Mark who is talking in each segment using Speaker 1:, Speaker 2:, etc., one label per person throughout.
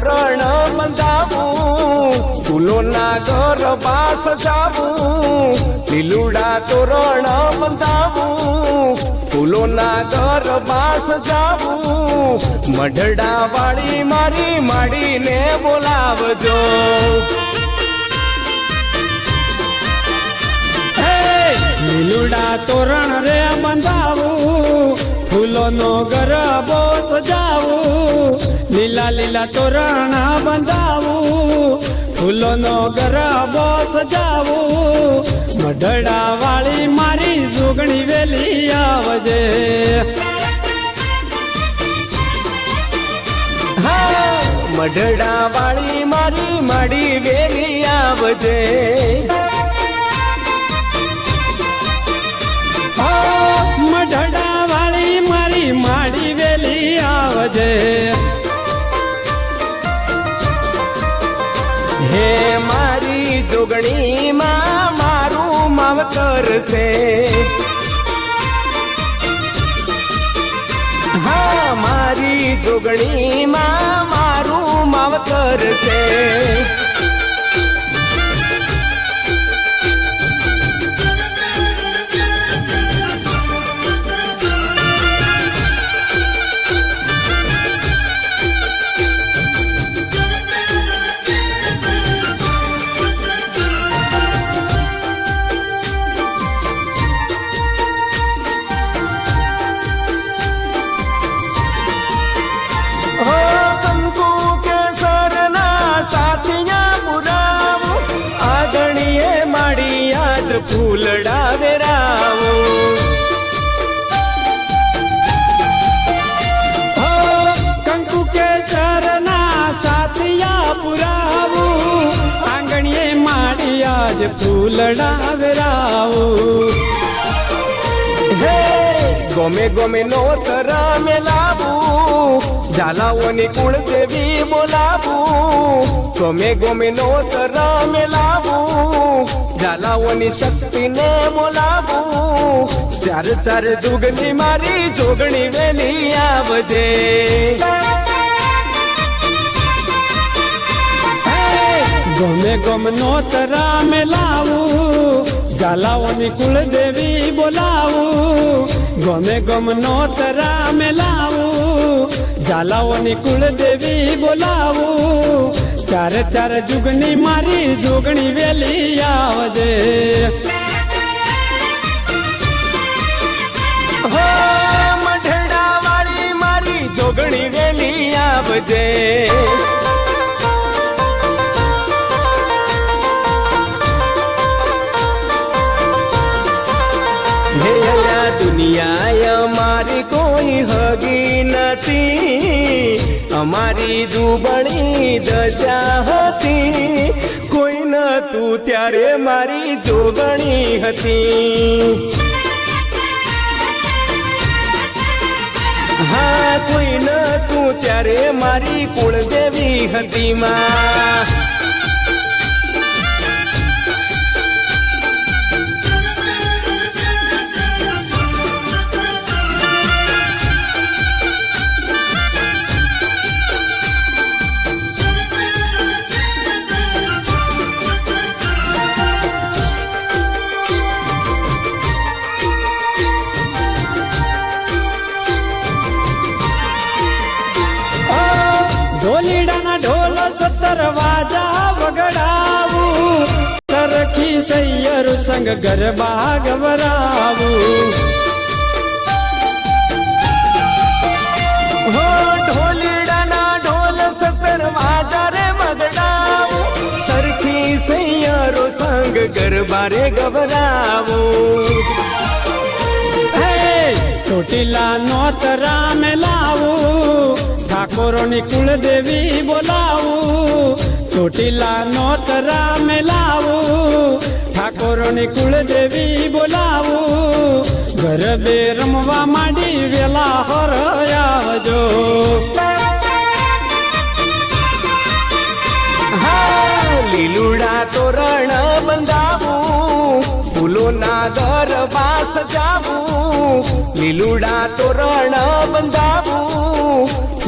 Speaker 1: તોરણ બંધાવું ફૂલોના ગરબા સજાવું લીલુડા તોરણ બંધાવું ફૂલોના ગરબા સજાવું મઢડા વાળી મારી માડીને બોલાવજો.
Speaker 2: લીલુડા તોરણ રે બંધાવું ફૂલોનો ગરબો લીલા તોરણા બંધાવું, ફૂલોનો ગરબો સજાવું મઢડા વાળી મારી જોગણી વેલી આવજે.
Speaker 1: મઢડા વાળી મારી માડી વેલી આવજે. માવતર હા મારી જોગણીમાં
Speaker 2: આજ ફૂલડા વેરાવું
Speaker 1: હે, ગમે ગમે નો તરામે લાવું ઝાલાઓની કુળ દેવી બોલાવું. ગમે ગમે નો તરામે લાવું ઝાલાઓની શક્તિને બોલાવું. ચાર ચાર જુગની મારી જોગણી વેલી આવજે.
Speaker 2: ગમે ગમ નો તરા મેલાવું ગાલાઓની કુળદેવી બોલાવું. ગમે ગમ નો તરા મેલાવું ઝાલાઓની કુળદેવી બોલાવું. ચાર ચાર જુગની મારી જોગણી વેલી આવજે.
Speaker 1: મઢડા વાળી મારી જોગણી વેલી આવજે. અમારી દુબળી દશા હતી. કોઈ નતું ત્યારે મારી જોગણી હતી. હા, કોઈ નતું ત્યારે મારી કુળદેવી હતી માં.
Speaker 2: ગરબા ગવરાવું
Speaker 1: હો, ઢોલીડાના ઢોલ સતર વાજારે મગડાવો. સરખી સૈયારો સંગ ગરબારે ગભરાવો
Speaker 2: હે ચોટીલા નોતરા મેલાવું ઠાકોરોની કુળદેવી બોલાવું. ચોટીલા નોતરા મેલાવું ઠાકોરોની કુળદેવી બોલાવું. ગરબે રમવા માંડી વેલા હર
Speaker 1: લીલુડા તોરણ બંધાવું. ફૂલોના ગરબા જાવું. લીલુડા તોરણ બંધાવું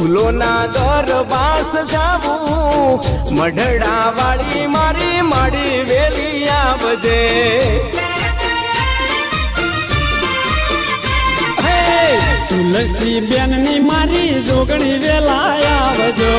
Speaker 1: ફૂલોના દરબાસ જાવું. મઢડા વાળી મારી મારી વેલી આવજે.
Speaker 2: તુલસી બેનની મારી જોગણી વેલા આવજો.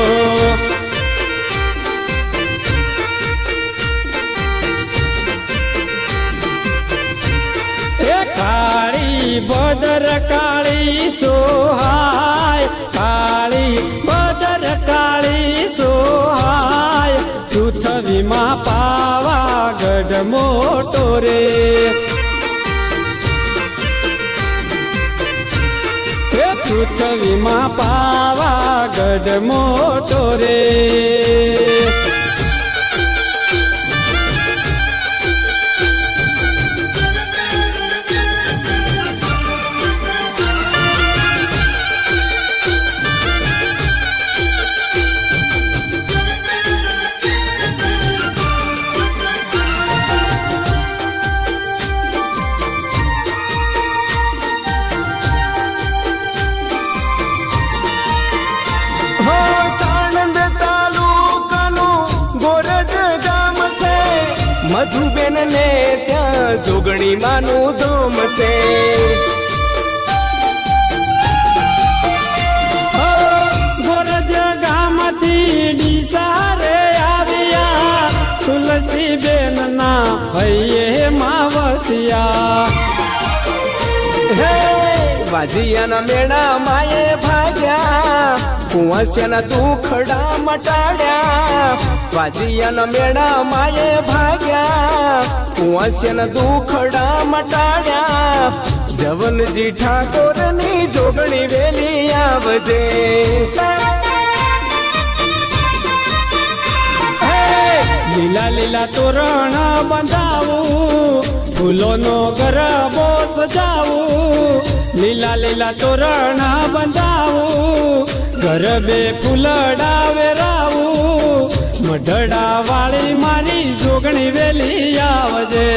Speaker 2: પૃથ્વીમાં પાવા ગઢ મોટો રે.
Speaker 1: જોગણી માનું ધોમ છે.
Speaker 2: તુલસી બેન ના ભૈયે માવસિયા.
Speaker 1: હે વાજિયાના મેળા માયે ભાગ્યા. કુંવસ્યાના દુખડા મટાડ્યા, વાજિયાના મેળા માએ ભાગ્યા, કુંવસ્યાના દુખડા મટાડ્યા, જવનજી ઠાકોરની જોગણી વેલી આવજે.
Speaker 2: લીલા લીલા તોરણ બંધાવું. ફૂલોનો ગરબો સજાવું લીલા લીલા તોરણ બંધાવું. ગરબે ફૂલડા વેરાવું. મઢડા વાળી મારી જોગણી વેલી આવજે.